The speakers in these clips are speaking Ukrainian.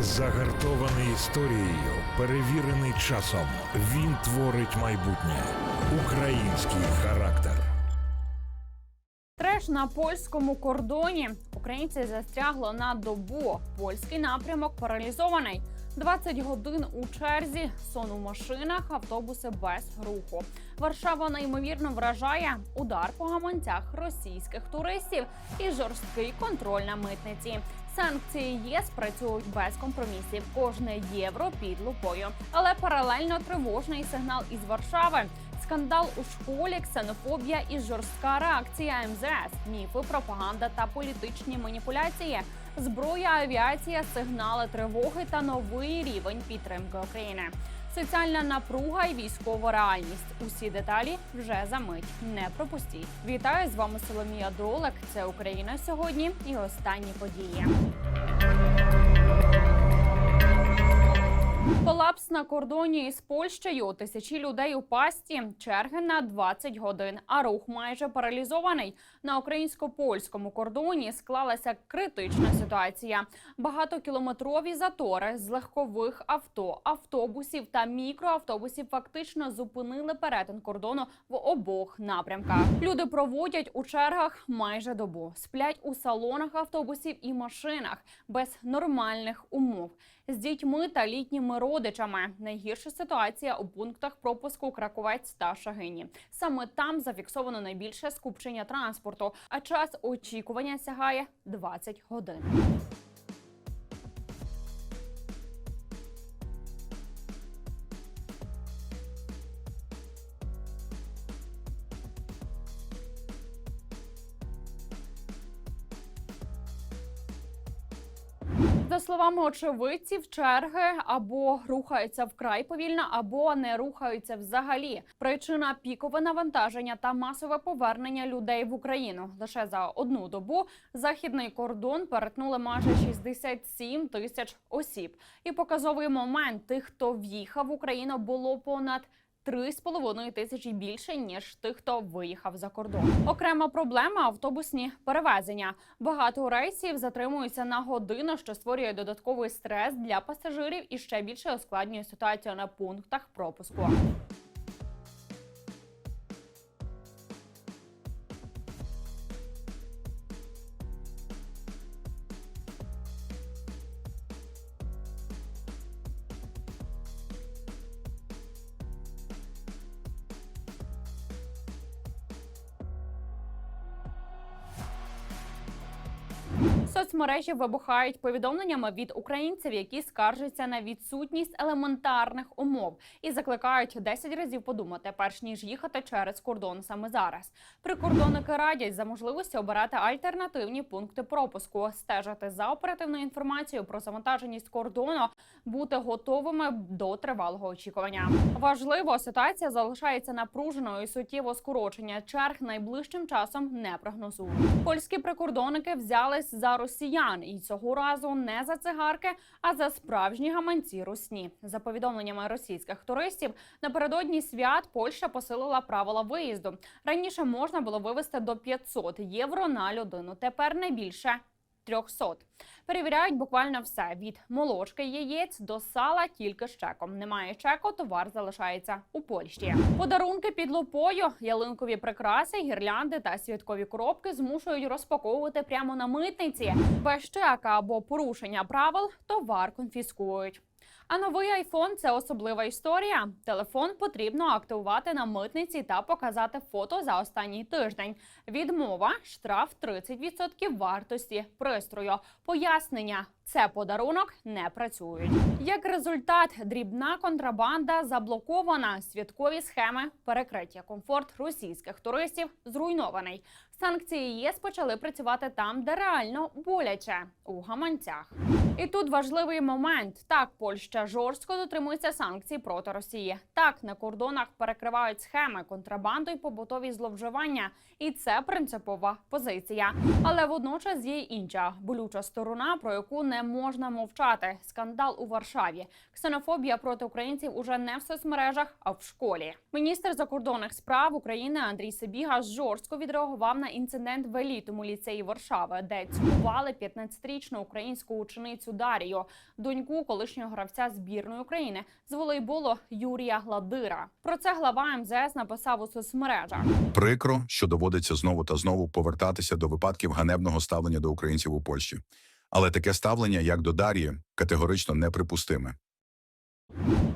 Загартований історією, перевірений часом. Він творить майбутнє. Український характер. Треш на польському кордоні. Українці застрягло на добу. Польський напрямок паралізований. 20 годин у черзі, сон у машинах, автобуси без руху. Варшава неймовірно вражає удар по гаманцях російських туристів і жорсткий контроль на митниці. Санкції ЄС працюють без компромісів. Кожне євро під лупою. Але паралельно тривожний сигнал із Варшави. Скандал у школі, ксенофобія і жорстка реакція МЗС, міфи, пропаганда та політичні маніпуляції, зброя, авіація, сигнали тривоги та новий рівень підтримки України. Соціальна напруга і військова реальність. Усі деталі вже за мить. Не пропустіть. Вітаю з вами Соломія Долек. Це Україна сьогодні і останні події. Колапс на кордоні із Польщею. Тисячі людей у пасті, черги на 20 годин, а рух майже паралізований. На українсько-польському кордоні склалася критична ситуація. Багатокілометрові затори з легкових авто, автобусів та мікроавтобусів фактично зупинили перетин кордону в обох напрямках. Люди проводять у чергах майже добу, сплять у салонах автобусів і машинах без нормальних умов з дітьми та літніми родичами. Найгірша ситуація у пунктах пропуску Краковець та Шагині. Саме там зафіксовано найбільше скупчення транспорту, а час очікування сягає 20 годин. За словами очевидців, черги або рухаються вкрай повільно, або не рухаються взагалі. Причина пікове навантаження та масове повернення людей в Україну. Лише за одну добу західний кордон перетнули майже 67 тисяч осіб. І показовий момент тих, хто в'їхав в Україну, було понад 3,5 тисячі більше ніж тих, хто виїхав за кордон. Окрема проблема автобусні перевезення. Багато рейсів затримуються на годину, що створює додатковий стрес для пасажирів і ще більше ускладнює ситуацію на пунктах пропуску. Соцмережі вибухають повідомленнями від українців, які скаржаться на відсутність елементарних умов і закликають 10 разів подумати, перш ніж їхати через кордон саме зараз. Прикордонники радять за можливості обирати альтернативні пункти пропуску, стежити за оперативною інформацією про завантаженість кордону, бути готовими до тривалого очікування. Важливо, ситуація залишається напруженою і суттєво скорочення черг найближчим часом не прогнозують. Польські прикордонники взялись за росіян і цього разу не за цигарки, а за справжні гаманці русні. За повідомленнями російських туристів, напередодні свят Польща посилила правила виїзду. Раніше можна було вивезти до 500 євро на людину. Тепер не більше. 300. Перевіряють буквально все від молочки яєць до сала тільки з чеком. Немає чеку, товар залишається у Польщі. Подарунки під лупою, ялинкові прикраси, гірлянди та святкові коробки змушують розпаковувати прямо на митниці. Без чека або порушення правил товар конфіскують. А новий айфон це особлива історія. Телефон потрібно активувати на митниці та показати фото за останній тиждень. Відмова штраф 30% вартості пристрою. Пояснення. Це подарунок не працюють. Як результат, дрібна контрабанда заблокована. Святкові схеми перекриття. Комфорт російських туристів зруйнований. Санкції ЄС почали працювати там, де реально боляче у гаманцях. І тут важливий момент: так, Польща жорстко дотримується санкцій проти Росії. Так на кордонах перекривають схеми контрабанду і побутові зловживання, і це принципова позиція. Але водночас є інша болюча сторона, про яку не не можна мовчати. Скандал у Варшаві. Ксенофобія проти українців уже не в соцмережах, а в школі. Міністр закордонних справ України Андрій Сибіга жорстко відреагував на інцидент в елітному ліцеї Варшави, де цькували 15-річну українську ученицю Дарію, доньку колишнього гравця збірної України з волейболу Юрія Гладира. Про це глава МЗС написав у соцмережах. Прикро, що доводиться знову та знову повертатися до випадків ганебного ставлення до українців у Польщі. Але таке ставлення, як до Дар'ї, категорично неприпустиме.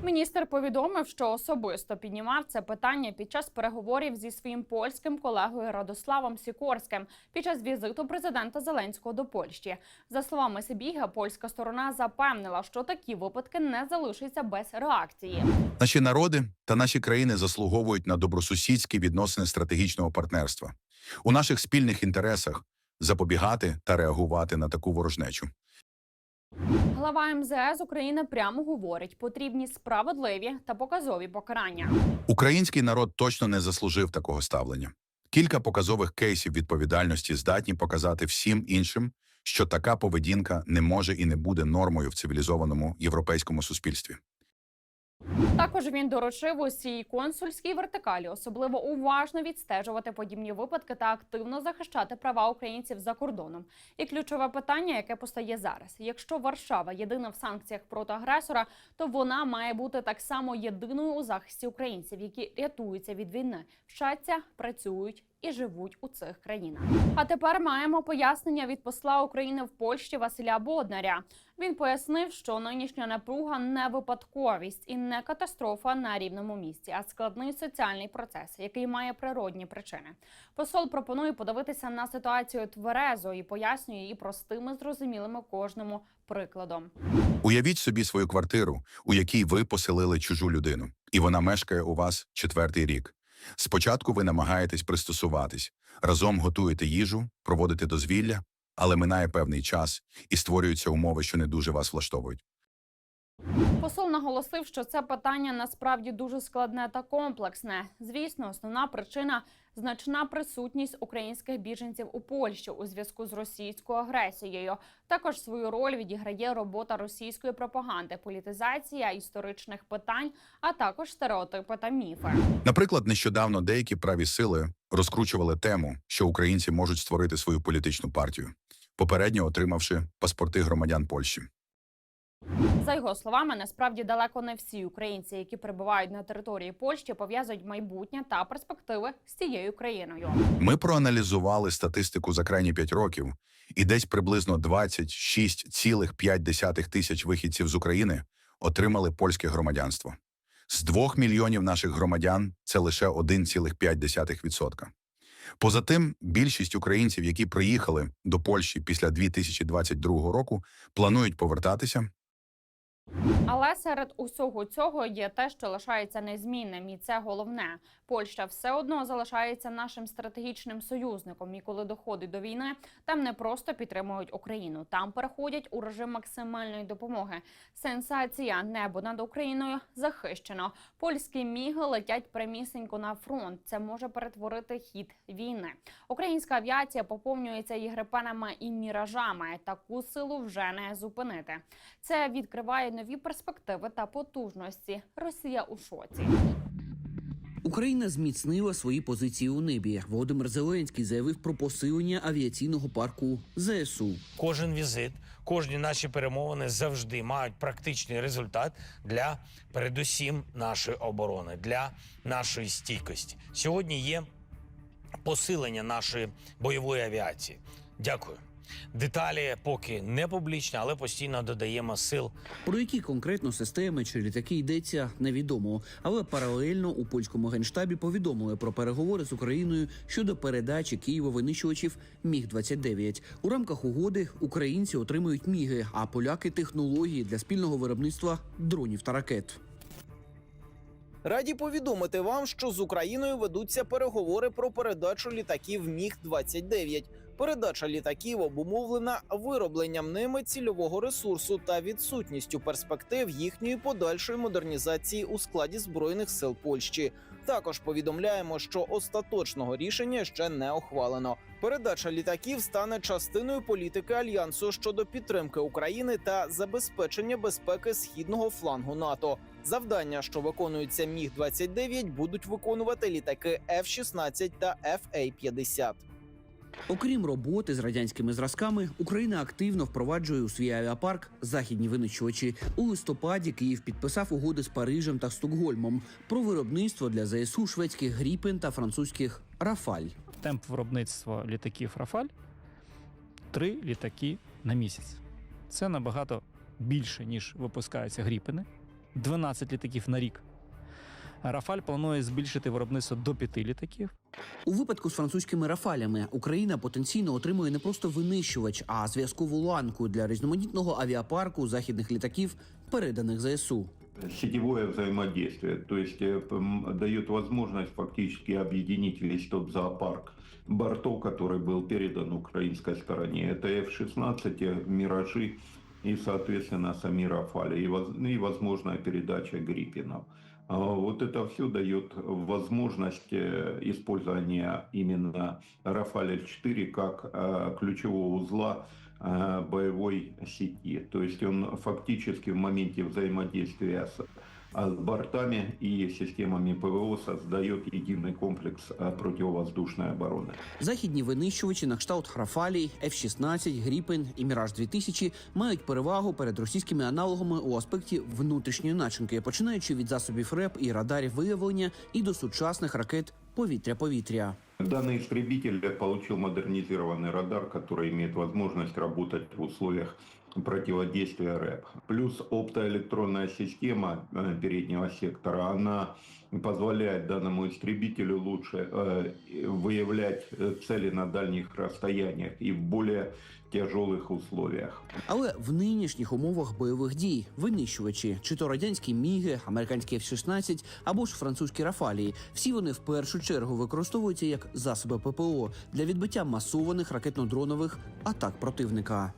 Міністр повідомив, що особисто піднімав це питання під час переговорів зі своїм польським колегою Радославом Сікорським під час візиту президента Зеленського до Польщі. За словами Сибіга, польська сторона запевнила, що такі випадки не залишаться без реакції. Наші народи та наші країни заслуговують на добросусідські відносини стратегічного партнерства. У наших спільних інтересах запобігати та реагувати на таку ворожнечу. Глава МЗС України прямо говорить: потрібні справедливі та показові покарання. Український народ точно не заслужив такого ставлення. Кілька показових кейсів відповідальності здатні показати всім іншим, що така поведінка не може і не буде нормою в цивілізованому європейському суспільстві. Також він доручив усій консульській вертикалі особливо уважно відстежувати подібні випадки та активно захищати права українців за кордоном. І ключове питання, яке постає зараз: якщо Варшава єдина в санкціях проти агресора, то вона має бути так само єдиною у захисті українців, які рятуються від війни, вчаться, працюють. І живуть у цих країнах. А тепер маємо пояснення від посла України в Польщі Василя Боднаря. Він пояснив, що нинішня напруга не випадковість і не катастрофа на рівному місці, а складний соціальний процес, який має природні причини. Посол пропонує подивитися на ситуацію тверезо і пояснює її простими, зрозумілими кожному прикладом. Уявіть собі свою квартиру, у якій ви поселили чужу людину, і вона мешкає у вас четвертий рік. Спочатку ви намагаєтесь пристосуватись, разом готуєте їжу, проводите дозвілля, але минає певний час і створюються умови, що не дуже вас влаштовують. Посол наголосив, що це питання насправді дуже складне та комплексне. Звісно, основна причина значна присутність українських біженців у Польщі у зв'язку з російською агресією. Також свою роль відіграє робота російської пропаганди, політизація історичних питань, а також стереотипи та міфи. Наприклад, нещодавно деякі праві сили розкручували тему, що українці можуть створити свою політичну партію, попередньо отримавши паспорти громадян Польщі. За його словами, насправді далеко не всі українці, які перебувають на території Польщі, пов'язують майбутнє та перспективи з цією країною. Ми проаналізували статистику за крайні 5 років, і десь приблизно 26,5 тисяч вихідців з України отримали польське громадянство. З 2 мільйонів наших громадян це лише 1,5%. Поза тим, більшість українців, які приїхали до Польщі після 2022 року, планують повертатися Але серед усього цього є те, що лишається незмінним, і це головне. Польща все одно залишається нашим стратегічним союзником. І коли доходить до війни, там не просто підтримують Україну, там переходять у режим максимальної допомоги. Сенсація небо над Україною захищено. Польські міги летять прямісінько на фронт. Це може перетворити хід війни. Українська авіація поповнюється і грипенами і міражами. Таку силу вже не зупинити. Це відкриває нові перспективи та потужності. Росія у шоці. Україна зміцнила свої позиції у небі. Володимир Зеленський заявив про посилення авіаційного парку ЗСУ. Кожен візит, кожні наші перемовини завжди мають практичний результат для передусім нашої оборони, для нашої стійкості. Сьогодні є посилення нашої бойової авіації. Дякую. Деталі поки не публічні, але постійно додаємо сил Про які конкретно системи чи літаки йдеться, невідомо. Але паралельно у польському генштабі повідомили про переговори з Україною щодо передачі Києва винищувачів Міг 29 У рамках угоди українці отримують міги, а поляки технології для спільного виробництва дронів та ракет. Раді повідомити вам, що з Україною ведуться переговори про передачу літаків Міг 29 Передача літаків обумовлена виробленням ними цільового ресурсу та відсутністю перспектив їхньої подальшої модернізації у складі збройних сил Польщі. Також повідомляємо, що остаточного рішення ще не ухвалено. Передача літаків стане частиною політики альянсу щодо підтримки України та забезпечення безпеки східного флангу НАТО. Завдання, що виконуються міг 29 будуть виконувати літаки F-16 та FA-50. Окрім роботи з радянськими зразками, Україна активно впроваджує у свій авіапарк західні винищувачі. У листопаді Київ підписав угоди з Парижем та Стокгольмом про виробництво для ЗСУ шведських Гріпен та французьких Рафаль. темп виробництва літаків Рафаль три літаки на місяць. Це набагато більше, ніж випускаються гріпени. 12 літаків на рік. Рафаль планує збільшити виробництво до п'яти літаків. У випадку з французькими рафалями Україна потенційно отримує не просто винищувач, а зв'язкову ланку для різноманітного авіапарку західних літаків, переданих ЗСУ. сетевое взаимодействие, то есть э, м, дает возможность фактически объединить весь тот зоопарк бортов, который был передан украинской стороне. Это F-16, э, «Миражи» и, соответственно, сами «Рафали», и, воз- и возможная передача «Гриппинов». А Вот это все дает возможность э, использования именно «Рафаля-4» как э, ключевого узла э, боевой сети. То есть он фактически в моменте взаимодействия с, с бортами и системами ПВО создает единый комплекс э, противовоздушной обороны. Західні винищувачі на кшталт Рафалій, F-16, Гріпен і Міраж 2000 мають перевагу перед російськими аналогами у аспекті внутрішньої начинки, починаючи від засобів РЕП і радарів виявлення і до сучасних ракет повітря-повітря. Данный истребитель получил модернизированный радар, который имеет возможность работать в условиях противодействия РЭП. Плюс оптоэлектронная система э, переднего сектора, она позволяет данному истребителю лучше э, выявлять э, цели на дальних расстояниях и в более тяжелых условиях. Але в нинішніх умовах бойових дій винищувачі, чи то радянські міги, американські F-16 або ж французькі Рафалії, всі вони в першу чергу використовуються як засоби ППО для відбиття масованих ракетно-дронових атак противника.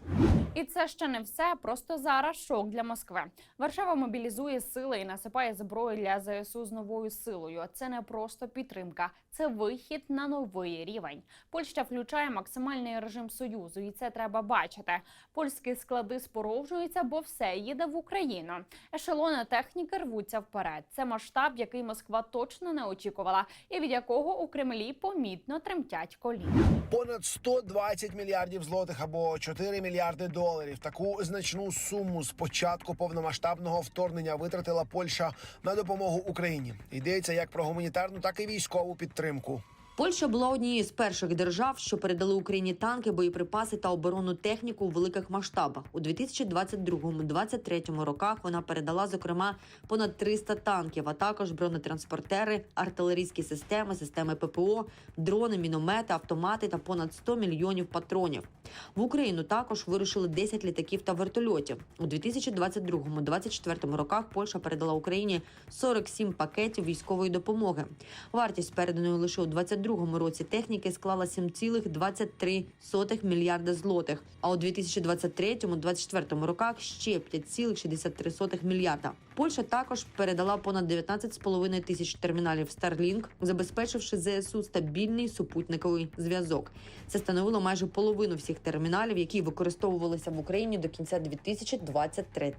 І це ще не все. Просто зараз шок для Москви. Варшава мобілізує сили і насипає зброю для ЗСУ з новою силою. Це не просто підтримка, це вихід на новий рівень. Польща включає максимальний режим союзу, і це треба бачити. Польські склади спорожуються, бо все їде в Україну. Ешелони техніки рвуться вперед. Це масштаб, який Москва точно не очікувала, і від якого у Кремлі помітно тремтять коліна. понад 120 мільярдів злотих або 4 мільярди доларів. Таку значну суму з початку повномасштабного вторгнення витратила Польща на допомогу Україні. Йдеться як про гуманітарну, так і військову підтримку підтримку. Польща була однією з перших держав, що передали Україні танки, боєприпаси та оборонну техніку у великих масштабах. У 2022-2023 роках вона передала зокрема понад 300 танків, а також бронетранспортери, артилерійські системи, системи ППО, дрони, міномети, автомати та понад 100 мільйонів патронів. В Україну також вирушили 10 літаків та вертольотів. У 2022-2024 роках Польща передала Україні 47 пакетів військової допомоги. Вартість переданої лише у 2022 році техніки склала 7,23 мільярда злотих, а у 2023-2024 роках ще 5,63 мільярда. Польща також передала понад 19,5 тисяч терміналів Starlink, забезпечивши ЗСУ стабільний супутниковий зв'язок. Це становило майже половину всіх терміналів, які використовувалися в Україні до кінця 2023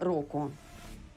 року.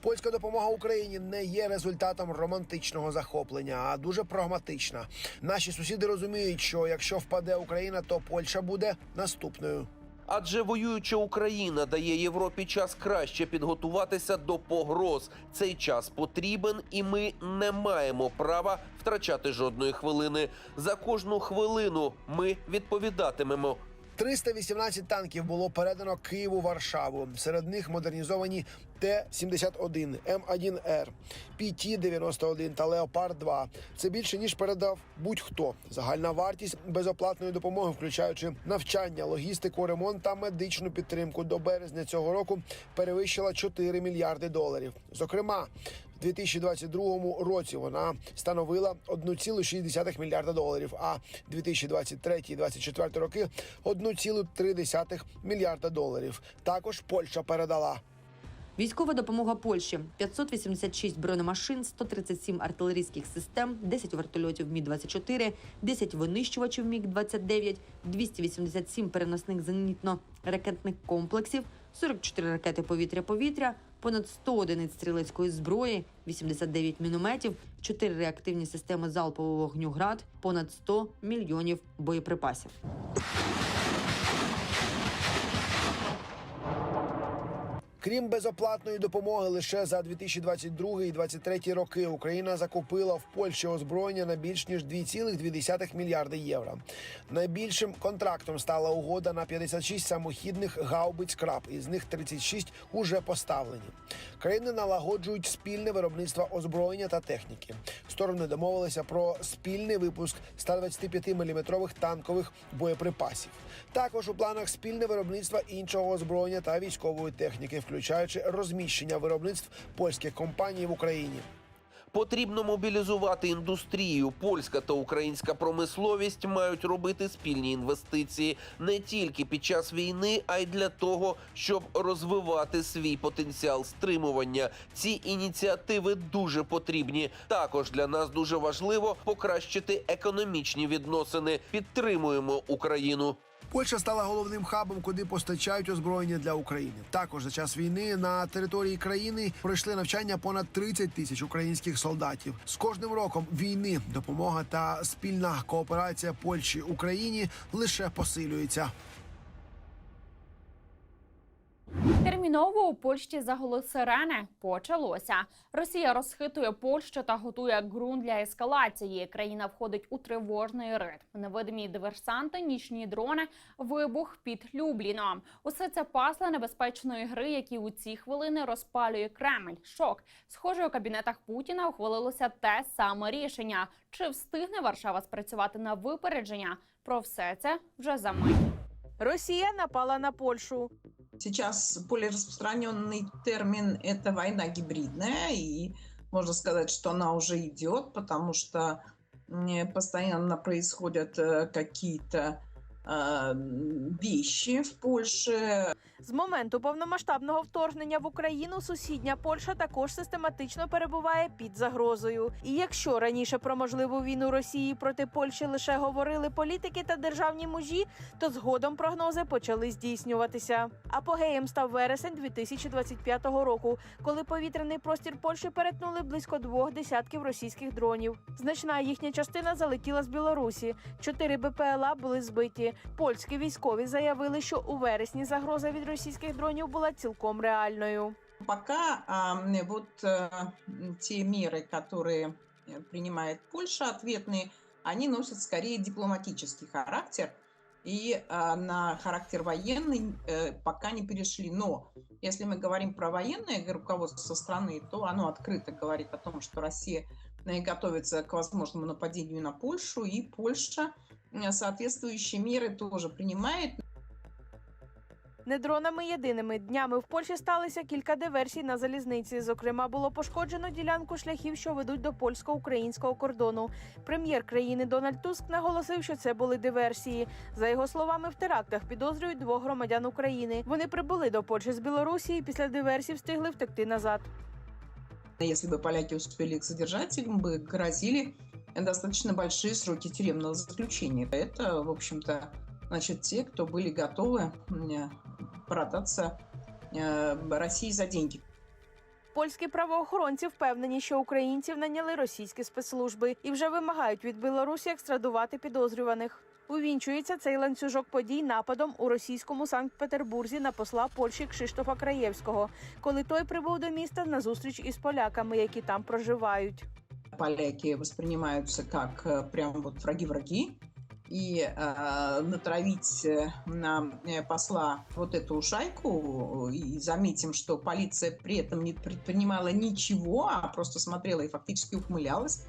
Польська допомога Україні не є результатом романтичного захоплення, а дуже прагматична. Наші сусіди розуміють, що якщо впаде Україна, то Польща буде наступною. Адже воююча Україна дає Європі час краще підготуватися до погроз. Цей час потрібен, і ми не маємо права втрачати жодної хвилини. За кожну хвилину ми відповідатимемо. 318 танків було передано Києву Варшаву. Серед них модернізовані Т-71, М1Р, ПТ-91 та Леопард 2 Це більше ніж передав будь-хто. Загальна вартість безоплатної допомоги, включаючи навчання, логістику, ремонт та медичну підтримку до березня цього року, перевищила 4 мільярди доларів. Зокрема. У 2022 році вона становила 1,6 мільярда доларів, а 2023-2024 роки 1,3 мільярда доларів. Також Польща передала Військова допомога Польщі: 586 бронемашин, 137 артилерійських систем, 10 вертольотів Мі-24, 10 винищувачів Міг-29, 287 переносних зенітно-ракетних комплексів, 44 ракети повітря-повітря, понад 100 одиниць стрілецької зброї, 89 мінометів, 4 реактивні системи залпового вогню «Град», понад 100 мільйонів боєприпасів. Крім безоплатної допомоги, лише за 2022 і 2023 роки Україна закупила в Польщі озброєння на більш ніж 2,2 мільярди євро. Найбільшим контрактом стала угода на 56 самохідних гаубиць краб, із них 36 уже поставлені. Країни налагоджують спільне виробництво озброєння та техніки. Сторони домовилися про спільний випуск 125-мм танкових боєприпасів. Також у планах спільне виробництво іншого озброєння та військової техніки, включаючи розміщення виробництв польських компаній в Україні. Потрібно мобілізувати індустрію. Польська та українська промисловість мають робити спільні інвестиції не тільки під час війни, а й для того, щоб розвивати свій потенціал стримування. Ці ініціативи дуже потрібні. Також для нас дуже важливо покращити економічні відносини. Підтримуємо Україну. Польща стала головним хабом, куди постачають озброєння для України. Також за час війни на території країни пройшли навчання понад 30 тисяч українських солдатів. З кожним роком війни допомога та спільна кооперація Польщі Україні лише посилюється. Терміново у Польщі загули сирени. Почалося. Росія розхитує Польщу та готує ґрунт для ескалації. Країна входить у тривожний ритм. Невидимі диверсанти, нічні дрони, вибух під Любліном. Усе це пасла небезпечної гри, які у ці хвилини розпалює Кремль. Шок. Схоже, у кабінетах Путіна ухвалилося те саме рішення. Чи встигне Варшава спрацювати на випередження? Про все це вже за мить. Росія напала на Польшу. Сейчас более распространенный термин – это война гибридная, и можно сказать, что она уже идет, потому что постоянно происходят э, какие-то э, вещи в Польше. З моменту повномасштабного вторгнення в Україну сусідня Польща також систематично перебуває під загрозою. І якщо раніше про можливу війну Росії проти Польщі лише говорили політики та державні мужі, то згодом прогнози почали здійснюватися. Апогеєм став вересень 2025 року, коли повітряний простір Польщі перетнули близько двох десятків російських дронів. Значна їхня частина залетіла з Білорусі. Чотири БПЛА були збиті. Польські військові заявили, що у вересні загроза від російських дронів була цілком реальною. Пока а, м, вот э, м, те меры, которые э, принимает Польша, ответные, они носят скорее дипломатический характер и а, на характер военный э, пока не перешли. Но если мы говорим про военное руководство страны, то оно открыто говорит о том, что Россия э, готовится к возможному нападению на Польшу, и Польша э, соответствующие меры тоже принимает. Не дронами єдиними днями в Польщі сталося кілька диверсій на залізниці. Зокрема, було пошкоджено ділянку шляхів, що ведуть до польсько-українського кордону. Прем'єр країни Дональд Туск наголосив, що це були диверсії. За його словами, в терактах підозрюють двох громадян України. Вони прибули до Польщі з Білорусі і після диверсій встигли втекти назад. Если бы поляки успели их задержать, им бы грозили достаточно большие сроки тюремного заключения. Это, в общем-то, значит, те, кто были готовы м, продаться э, России за деньги. Польські правоохоронці впевнені, що українців наняли російські спецслужби і вже вимагають від Білорусі екстрадувати підозрюваних. Увінчується цей ланцюжок подій нападом у російському Санкт-Петербурзі на посла Польщі Кшиштофа Краєвського, коли той прибув до міста на зустріч із поляками, які там проживають. Поляки воспринимаются как э, прям вот враги-враги. И э, натравить э, на э, посла вот эту шайку, и заметим, что полиция при этом не предпринимала ничего, а просто смотрела и фактически ухмылялась,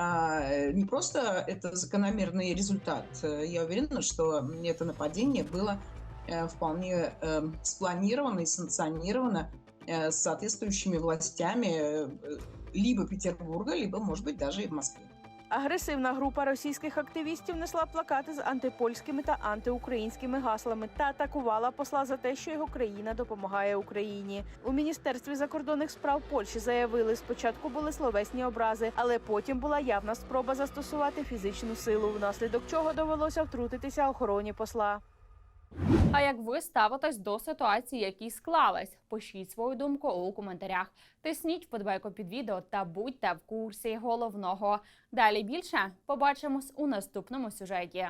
а, не просто это закономерный результат. Э, Я уверена, что это нападение было э, вполне э, спланировано и санкционировано э, с соответствующими властями э, либо Петербурга, либо, может быть, даже и в Москве. Агресивна група російських активістів несла плакати з антипольськими та антиукраїнськими гаслами та атакувала посла за те, що його країна допомагає Україні. У міністерстві закордонних справ Польщі заявили, спочатку були словесні образи, але потім була явна спроба застосувати фізичну силу, внаслідок чого довелося втрутитися охороні посла. А як ви ставитесь до ситуації, які склались? Пишіть свою думку у коментарях. Тисніть вподобайку під відео та будьте в курсі головного. Далі більше побачимось у наступному сюжеті.